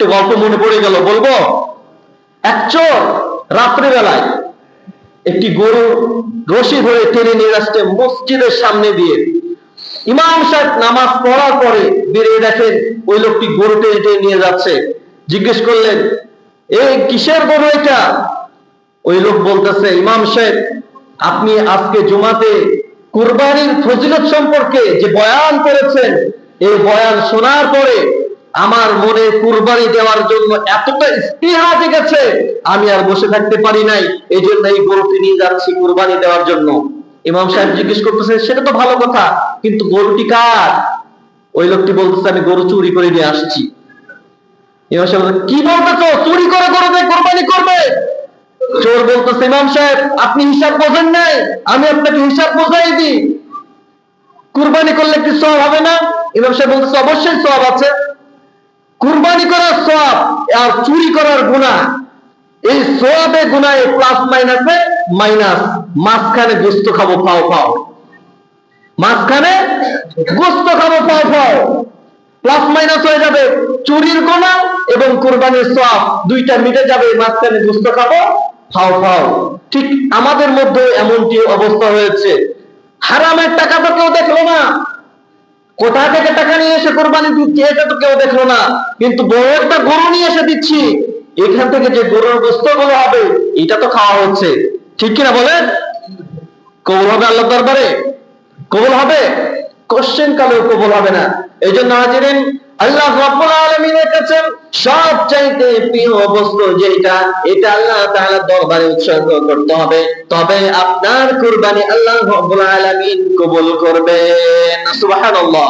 একটা গল্প মনে পড়ে গেল, বলব? এক চোর রাত্রিবেলায় একটি গরু রশি ধরে টেনে নিয়ে যাচ্ছে মসজিদের সামনে দিয়ে। ইমাম সাহেব নামাজ পড়ার পরে বেরিয়ে দেখেন ওই লোকটি গরু টেনে টেনে নিয়ে যাচ্ছে। জিজ্ঞেস করলেন এই কিসের গরু এটা? ওই লোক বলতেছে, ইমাম সাহেব, আপনি আজকে জুমাতে কুরবানির ফজিলত সম্পর্কে যে বয়ান করেছেন, এই বয়ান শোনার পরে আমার মনে কুরবানি দেওয়ার জন্য এতটা স্পৃহা জেগেছে, আমি আর বসে থাকতে পারি নাই। এই জন্য এই গরুটি নিয়ে যাচ্ছি কুরবানি দেওয়ার জন্য। ইমাম সাহেব জিজ্ঞেস করতেছে, সেটা তো ভালো কথা, কিন্তু গরুটি কার? ওই লোকটি বলতেছে, আমি গরু চুরি করে নিয়ে আসছি। ইমাম সাহেব কি বলতেছো? চুরি করে দিয়ে কোরবানি করবে? চোর বলতেছে, ইমাম সাহেব, আপনি হিসাব বোঝেন নাই, আমি আপনাকে হিসাব বোঝাই দিই। কুরবানি করলে কি সব হবে না? ইমাম সাহেব বলতেছে, অবশ্যই সব আছে। আর চুরি করার গুণা এই সোয়াবে গুণায় প্লাস মাইনাসে মাইনাস মাঝখানে গোস্ত খাব, পাও পাও। মাঝখানে গোস্ত খাব, পাও পাও। প্লাস মাইনাস হয়ে যাবে চুরির গোনা এবং কোরবানির সব দুইটা মিটে যাবে, মাঝখানে দুস্থ খাব ফাও ফাও ঠিক আমাদের মধ্যে এমনটি অবস্থা হয়েছে। হারামের টাকা তো কেউ দেখল না। কোথা থেকে টাকা নিয়ে এসে কোরবানি দিচ্ছি এটা তো কেউ দেখল না। কিন্তু বড় একটা গরু নিয়ে এসে দিচ্ছি। এখান থেকে যে গরুর বস্তু গুলো হবে, এটা তো খাওয়া হচ্ছে। ঠিক কিনা বলেন? কবুল হবে আল্লাহ দরবারে? কবুল হবে? কোশ্চেন কালেও কবুল হবে না। এই জন্য হাজিরেন আল্লাহ রব্বুল আলামিনের কাছে সব চাইতে প্রিয় বস্তু যেটা এটা আল্লাহ তাআলা দরবারে উৎসর্গ করতে হবে। তবে আপনার কুরবানি আল্লাহ রব্বুল আলামিন কবুল করবেন। সুবহানাল্লাহ।